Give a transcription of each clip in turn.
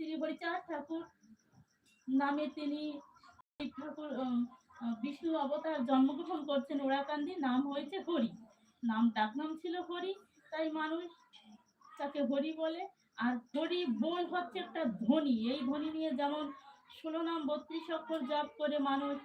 শ্রী হরিচাঁদ ঠাকুর নামে তিনি ঠাকুর বিষ্ণু অবতার জন্মগ্রহণ করছেন ওরাকান্দি। নাম হয়েছে হরি। নাম ডাকনাম ছিল হরি। তাই মানুষ তাকে হরি বলে। আর হরি বল হচ্ছে একটা ধ্বনি। এই ধ্বনি নিয়ে যেমন ষোলো নাম বত্রিশ অক্ষর জপ করে মানুষ,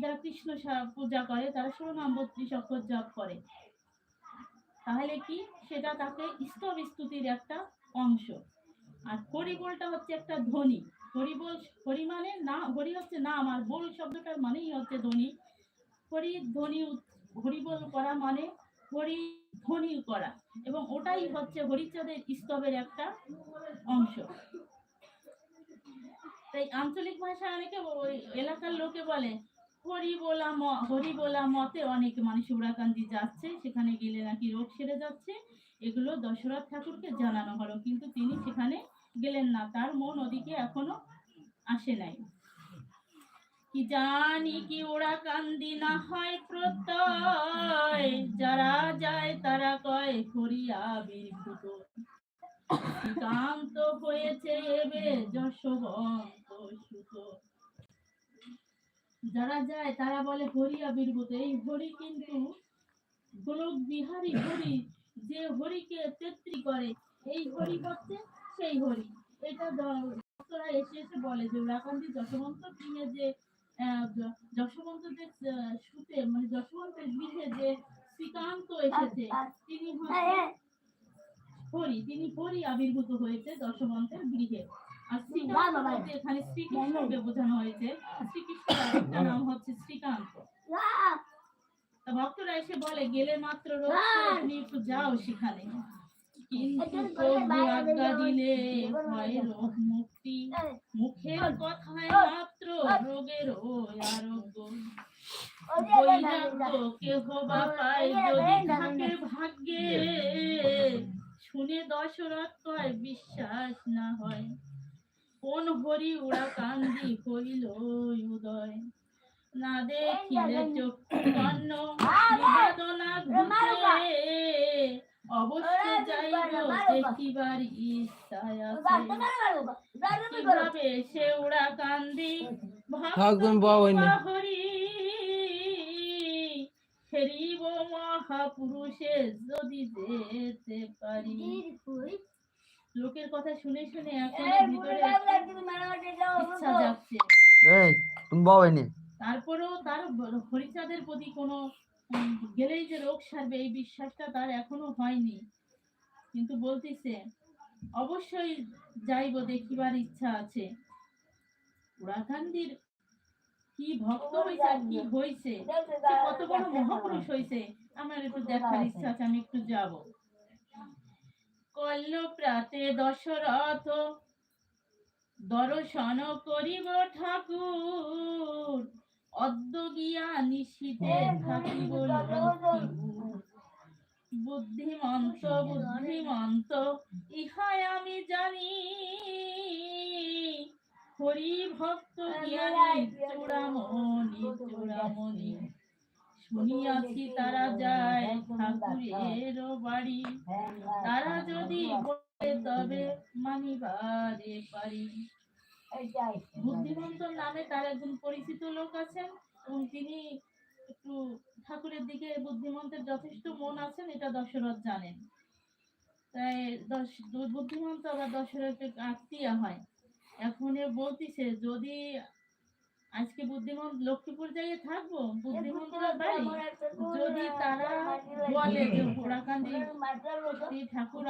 যারা কৃষ্ণ পূজা করে, তারা ষোলো নাম বত্রিশ অক্ষর জপ করে। তাহলে কি? সেটা তাকে স্তব স্তুতির একটা অংশ। আর হরিবোলটা হচ্ছে একটা ধ্বনি। হরিবোল, হরি মানে না, হরি হচ্ছে নাম, আর বোল শব্দটার মানেই হচ্ছে ধ্বনি। হরি ধ্বনি, হরিবোল করা মানে হরি ধ্বনি করা, এবং ওটাই হচ্ছে হরিচাঁদের স্তবের একটা অংশ। তাই আঞ্চলিক ভাষায় অনেকে এলাকার লোকে বলে হরি বলা হরি বলা মতে অনেক মানুষ উড়াকান্দি যাচ্ছে, সেখানে গেলে নাকি রোগ সেরে যাচ্ছে। এগুলো দশরথ ঠাকুরকে জানানো হলো, কিন্তু তিনি সেখানে গেলেন না, তার মন ওদিকে এখনও আসে নাই। কি জানি কি ওরা কান্দি না হয় প্রত্যয়, যারা যায় তারা কয় করিয়া বিভূত শ্রীকান্ত হয়েছে এবে যশবন্ত যারা যায় তারা বলে হরি আবির্ভূত এই হরি কিন্তু গোলক বিহারী হরি, যে হরিকে তেত্রি করে, এই হরি হচ্ছে সেই হরি। এটা ভক্তরা এসে এসে বলে যে ওরাকান্দি যশবন্ত কিনে যে যশবন্তদের সুতে মানে যশবন্তের গৃহে যে শ্রীকান্ত এসেছে তিনি হচ্ছে হরি। তিনি হরি আবির্ভূত হয়েছে দশমন্তের গৃহে। আর শ্রীকান্ত এখানে শ্রীকৃষ্ণকে বোঝানো হয়েছে। শ্রীকৃষ্ণের নাম হচ্ছে শ্রীকান্ত। তা ভক্তরা এসে বলে গেলে মাত্র রোজ তুমি একটু যাও সেখানে। কিন্তু প্রভু আজ্ঞা দিলে হয় রোগ মুক্তি। মুখের কথায় মাত্র রোগের আরোগ্য। বৈরাগ্য কেহ বা পায় যদি থাকে ভাগ্যে। শুনে দশরথ কয় বিশ্বাস না হয়। কোন হরি উড়া কান্দি হইল উদয়। না দেখিলে চক্ষু কর্ণ বেদনা ঘুচে। যাইব দেখিবার কীভাবে সে কান্দি। হরি ফেরিব মহাপুরুষে যদি যেতে পারি। লোকের কথা শুনে শুনে এখন ভিতরে ইচ্ছা যাচ্ছে। এই তুমি বাবা তারপরেও তার হরিচাঁদের প্রতি কোনো গেলেই যে রোগ সারবে, এই বিশ্বাসটা তার এখনও হয়নি। কিন্তু বলতেছে, অবশ্যই যাইব, দেখিবার ইচ্ছা আছে। কি ভক্ত হয়েছে আর কি হয়েছে কত বড় মহাপুরুষ হয়েছে আমার একটু দেখার ইচ্ছা আছে, আমি একটু যাব। প্রাতে দশরথ দর্শন করিব ঠাকুর। অদ্য গিয়া নিশীতে থাকিব বুদ্ধিমন্ত বুদ্ধিমন্ত ইহাই আমি জানি হরি ভক্ত জ্ঞানী চূড়ামণি চূড়ামণি শুনিয়াছি তারা যায় ঠাকুরের বাড়ি তারা যদি বলে তবে মানিবারে পারি বুদ্ধিমন্ত নামে তার একজন পরিচিত লোক আছেন এবং তিনি একটু ঠাকুরের দিকে বুদ্ধিমন্তের যথেষ্ট মন আছেন এটা দশরথ জানেন। তাই দশ বুদ্ধিমন্ত আবার দশরথের আত্মীয় হয়। এখন এ বলতিছে যদি আজকে বুদ্ধিমন্ত লক্ষ্মীপুর যাইয়ে থাকব? বুদ্ধিমন্ত বাড়ি? যদি তারা বলে যে ঠাকুর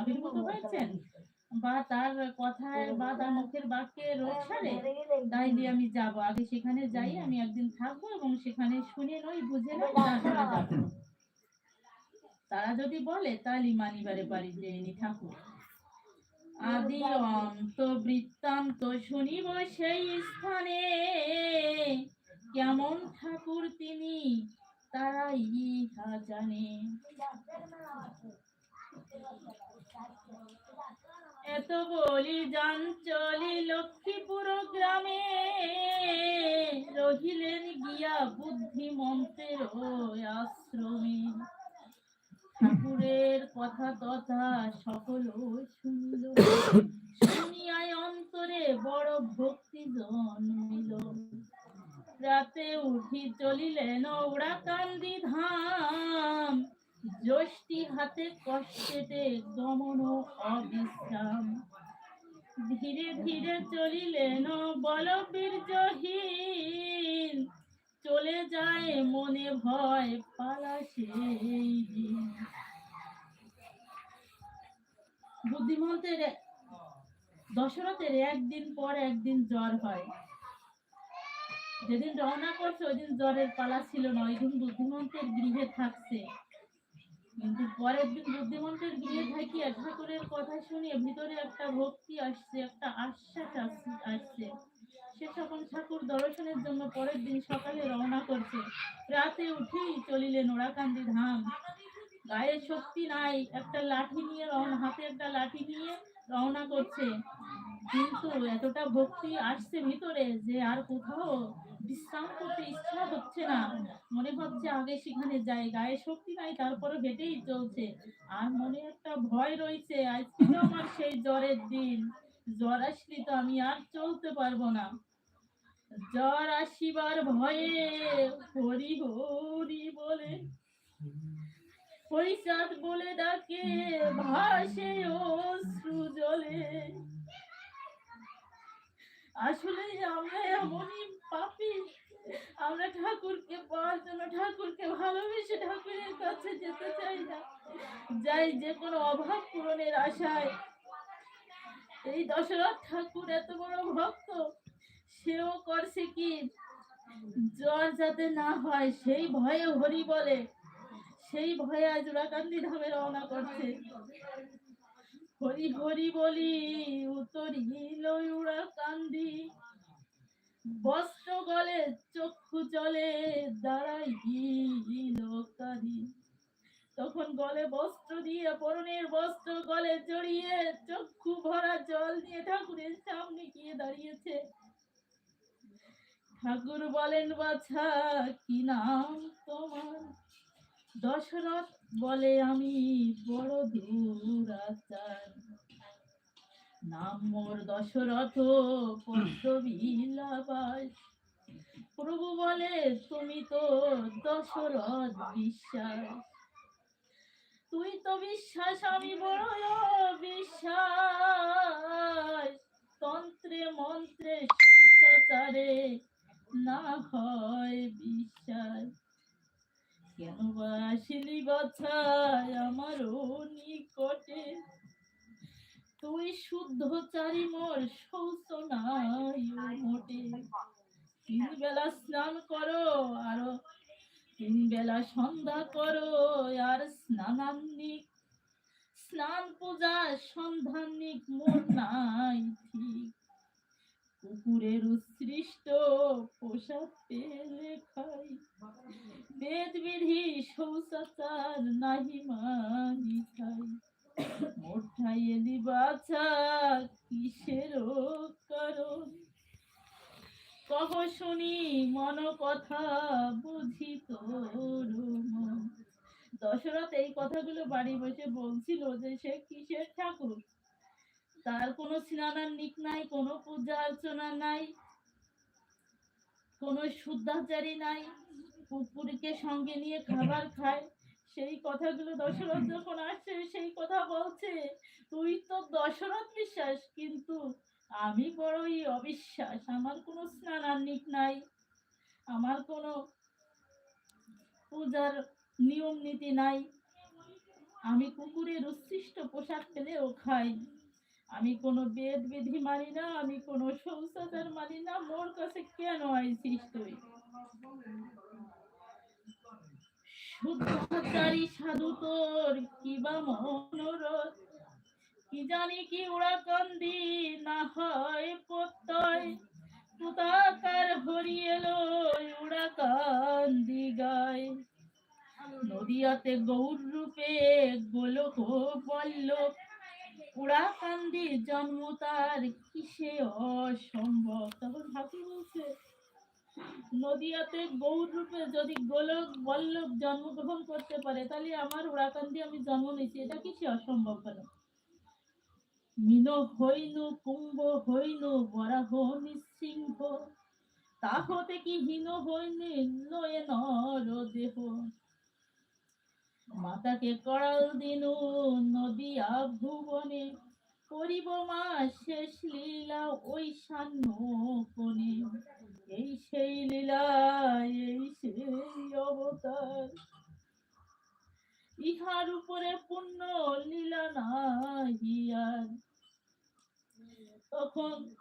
আবির্ভূত হয়েছেন বা তার কথায় বা তার মুখের বাক্যে রোগ সারে তাইলে আমি যাব। আগে সেখানে যাই আমি একদিন থাকব এবং সেখানে শুনে নই বুঝে নই যাব। তারা যদি বলে তাহলে মানিবারে বাড়ি যে ইনি ঠাকুর। আদি অন্ত বৃত্তান্ত শুনিব সেই স্থানে। কেমন ঠাকুর তিনি তারা ইহা জানে। এত বলি যান চলি লক্ষ্মীপুর গ্রামে। রহিলেন গিয়া বুদ্ধিমন্তের আশ্রমে। ঠাকুরের কথা তথা সকল শুনল। শুনিয়ায় অন্তরে বড় ভক্তি জন্মিল রাতে উঠি চলিলেন ওড়া কান্দি ধাম। শুনিয়া হাতে কষ্টেতে গমন অবিশ্রাম। ধীরে ধীরে চলিলেন বলবীর্যহীন চলে যায় মনে ভয়, পালা সেই বুদ্ধিমন্তের দশরথের একদিন পর একদিন জ্বর হয়। যেদিন রওনা করছে ওই দিন জ্বরের পালা ছিল না ওই দিন বুদ্ধিমন্তের গৃহে থাকছে। কিন্তু পরের দিন বুদ্ধিমন্তের গৃহে থাকিয়া ঠাকুরের কথা শুনিয়ে ভিতরে একটা ভক্তি আসছে, একটা আশ্বাস আস- আসছে। সে সকল ঠাকুর দর্শনের জন্য পরের দিন সকালে রওনা করছে। রাতে উঠেই চলিলেন ওরাকান্দি ধাম। গায়ে শক্তি নাই, একটা লাঠি নিয়ে রওনা হাতে একটা লাঠি নিয়ে রওনা করছে। কিন্তু এতটা ভক্তি আসছে ভিতরে যে আর কোথাও বিশ্রাম করতে ইচ্ছা হচ্ছে না। মনে হচ্ছে আগে সেখানে যাই, গায়ে শক্তি নাই তারপরে হেঁটেই চলছে। আর মনে একটা ভয় রয়েছে, আজকে আমার সেই জ্বরের দিন। জ্বর আসলে তো আমি আর চলতে পারব না। জ্বর আসিবার ভয়ে হরি হরি বলে, হরিচাঁদ বলে ডাকে, ভাসে অশ্রু জলে। আসলে আমরা এমনই পাপি। আমরা ঠাকুরকে পাওয়ার জন্য ঠাকুরকে ভালোবেসে ঠাকুরের কাছে যেতে চাই না। যাই যে কোনো অভাব পূরণের আশায়। এই দশরথ ঠাকুর এত বড় ভক্ত, সেও করছে কি? জ্বর যাতে না হয়, সেই ভয়ে হরি বলে। সেই ভয়ে আজ উড়াকান্দি ধামে রওনা করছে। হরি হরি বলি উড়াকান্দি বস্ত্র গলে চক্ষু জলে দাঁড়াইল কারি তখন গলে বস্ত্র দিয়ে, পরনের বস্ত্র গলে জড়িয়ে, চক্ষু ভরা জল দিয়ে ঠাকুরের সামনে গিয়ে দাঁড়িয়েছে। ঠাকুর বলেন, বাছা, কি নাম তোমার? দশরথ বলে, আমি বড় দূরাচার। নাম মোর দশরথ পদ্মবিলাবাস প্রভু বলে, তুমি তো দশরথ বিশ্বাস। তুই তো বিশ্বাস, আমি বড় বিশ্বাস তন্ত্রে, মন্ত্রে সংসারে না হয় বিশ্বাস। কেন বা আসিলি বাছায় আমার নিকটে তুই শুদ্ধ চারি মোর শৌচ নাই মোটে তিন বেলা স্নান করো আরও তিন বেলা সন্ধ্যা করো আর স্নানান্নিক। স্নান পূজা সন্ধানিক মোর নাই ঠিক। কুকুরের উৎসৃষ্ট পোশাক খাই। বেদ শৌচাচার নাহি মানি খাই। মোঠাই এলি বাছা, কিসের শুনি মন কথা, বুঝি তোর দশরথ এই কথাগুলো বাড়ি বসে বলছিল যে সে কিসের ঠাকুর? তার কোনো স্নানার নিক নাই, কোনো পূজা অর্চনা নাই, কোনো শুদ্ধাচারী নাই। কুকুরকে সঙ্গে নিয়ে খাবার খায়। সেই কথাগুলো দশরথ যখন আসছে সেই কথা বলছে, তুই তো দশরথ বিশ্বাস, কিন্তু আমি বড়ই অবিশ্বাস। আমার কোনো স্নানান্নিক নাই। আমার কোনো পূজার নিয়ম নীতি নাই। আমি কুকুরের উচ্ছিষ্ট পোশাক পেলেও খাই। আমি কোনো বেদ বিধি মানি না, আমি কোনো শৌচাচার মানি না। মোর কাছে কেন আইছিস তুই? শুদ্ধাচারী সাধু তোর কিবা মনোরথ? কি জানি কি উড়া কান্দি না হয় প্রত্যয়? পুতাকার হরি এলো উড়া কান্দি গায়। নদিয়াতে গৌর রূপে গোলক বল্লভ। উড়া কান্দি জন্ম তার কিসে অসম্ভব? তখন ঠাকুর বলছে নদিয়াতে গৌর রূপে যদি গোলক বল্লভ জন্মগ্রহণ করতে পারে, তাহলে আমার উড়াকান্দি আমি জন্ম নিয়েছি। এটা কিসে অসম্ভব কেন মিন হইনু কুম্ভ হইনু বরাহ নিঃসিংহ তা হতে কি হীন হইনি নয়ে নর দেহ? মাতাকে করাল দিনু নদিয়া ভুবনে, করিব মা শেষ লীলা ওই সান্ন কোণে। এই সেই লীলা, এই সেই অবতার। ইহার উপরে পুণ্য লীলা নাহি আর। তখন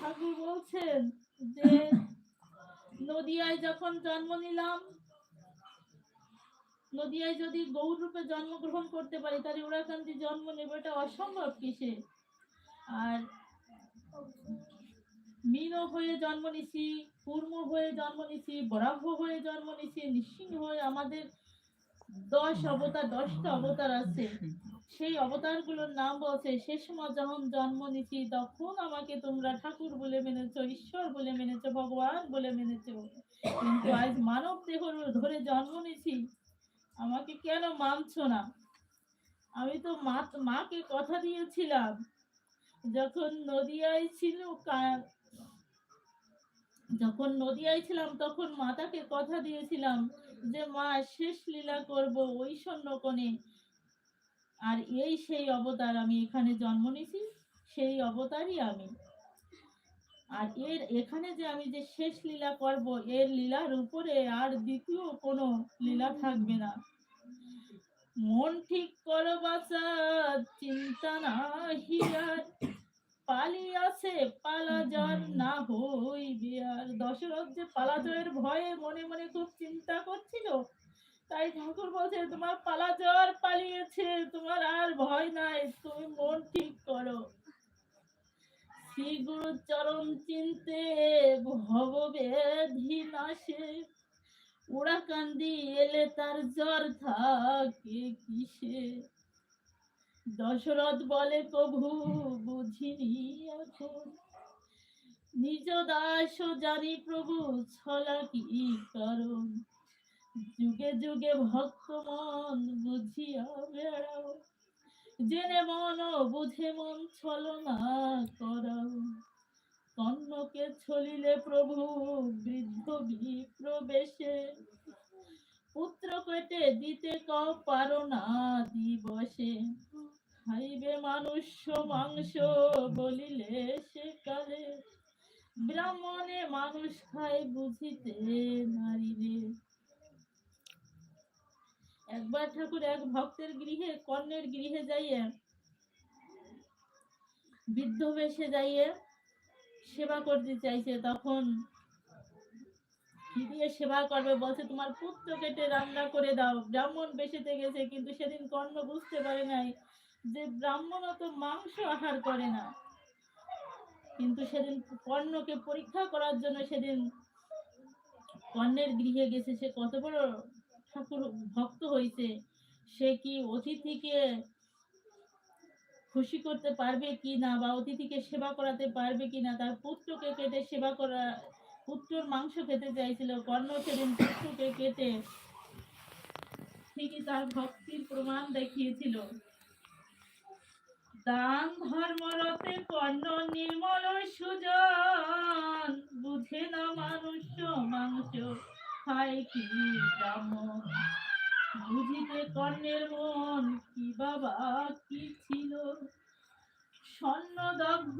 ঠাকুর বলছেন যে, নদিয়ায় যখন জন্ম নিলাম, নদিয়ায় যদি গৌর রূপে জন্মগ্রহণ করতে পারি, তাহলে উড়াকান্তি জন্ম নেবে এটা অসম্ভব কিসে? আর মীন হয়ে জন্ম নিছি, কুর্ম হয়ে জন্ম নিছি, বরাহ হয়ে জন্ম নিছি, নিঃসিংহ হয়ে আমাদের দশ অবতার, দশটা অবতার আছে। সেই অবতারগুলোর নাম বলছে সে সময় যখন জন্ম নিছি, তখন আমাকে তোমরা ঠাকুর বলে মেনেছো, ঈশ্বর বলে মেনেছো, ভগবান বলে মেনেছো। কিন্তু আজ মানব দেহ ধরে জন্ম নিছি। আমাকে কেন মানছো না? আমি তো মা, মাকে কথা দিয়েছিলাম। যখন নদিয়ায় ছিল যখন নদিয়ায় ছিলাম, তখন মাতাকে কথা দিয়েছিলাম যে, মা, শেষ লীলা করব ওই কোণে। আর এই সেই অবতার আমি এখানে জন্ম নিছি সেই অবতারই আমি। আর এর এখানে যে আমি যে শেষ লীলা করব, এর লীলার উপরে আর দ্বিতীয় কোনো লীলা থাকবে না। মন ঠিক করো বাসা চিন্তা না হিয়ার পালি আছে পালা জ্বর না হইবে আর। দশরথ যে পালা জয়ের ভয়ে মনে মনে খুব চিন্তা করছিল। তাই ঠাকুর বলছে তোমার পালা জ্বর পালিয়েছে তোমার আর ভয় নাই তুমি মন ঠিক করো। শ্রী গুরু চরণ চিনতে ভব ব্যাধি নাশে। ওরা কান্দি এলে তার জ্বর থাকে কিসে? দশরথ বলে, প্রভু, বুঝিনি এখন নিজ দাস জানি প্রভু, ছলা কি কারণ যুগে যুগে ভক্ত মন বুঝিয়া বেড়াও। জেনে মন, বুঝে মন, ছলনা করাও কর্ণকে ছলিলে প্রভু, বৃদ্ধ বিপ্রবেশে। পুত্র কেটে দিতে কও পারো না দিবসে। খাইবে মানুষ মাংস বলিলে সে কালে ব্রাহ্মণে মানুষ খায় বুঝিতে নারীরে। একবার ঠাকুর এক ভক্তের গৃহে কর্ণের গৃহে যাইয়ে, বৃদ্ধ বেশে যাইয়ে সেবা করতে চাইছে, তখন দিয়ে সেবা করবে বলছে, তোমার পুত্র কেটে রান্না করে দাও। ব্রাহ্মণ বেশেতে গেছে, কিন্তু সেদিন কর্ণ বুঝতে পারে নাই। যে ব্রাহ্মণও তো মাংস আহার করে না। কিন্তু সেদিন কর্ণকে পরীক্ষা করার জন্য সেদিন কর্ণের গৃহে গেছে। সে কত বড় ঠাকুর ভক্ত হয়েছে। সে কি অতিথিকে খুশি করতে পারবে কি না বা অতিথিকে সেবা করাতে পারবে কি না? তার পুত্রকে কেটে সেবা করা, পুত্রর মাংস খেতে চাইছিল। কর্ণ সেদিন পুত্রকে কেটে ঠিকই তার ভক্তির প্রমাণ দেখিয়েছিল। দান ধর্মরতে কর্ণ নির্মল সুজন। বুঝে না মানুষ মানুষ খায় কি ব্রাহ্মণ? বুঝিতে কর্ণের মন কি বাবা, কি ছিল? স্বর্ণ দগ্ধ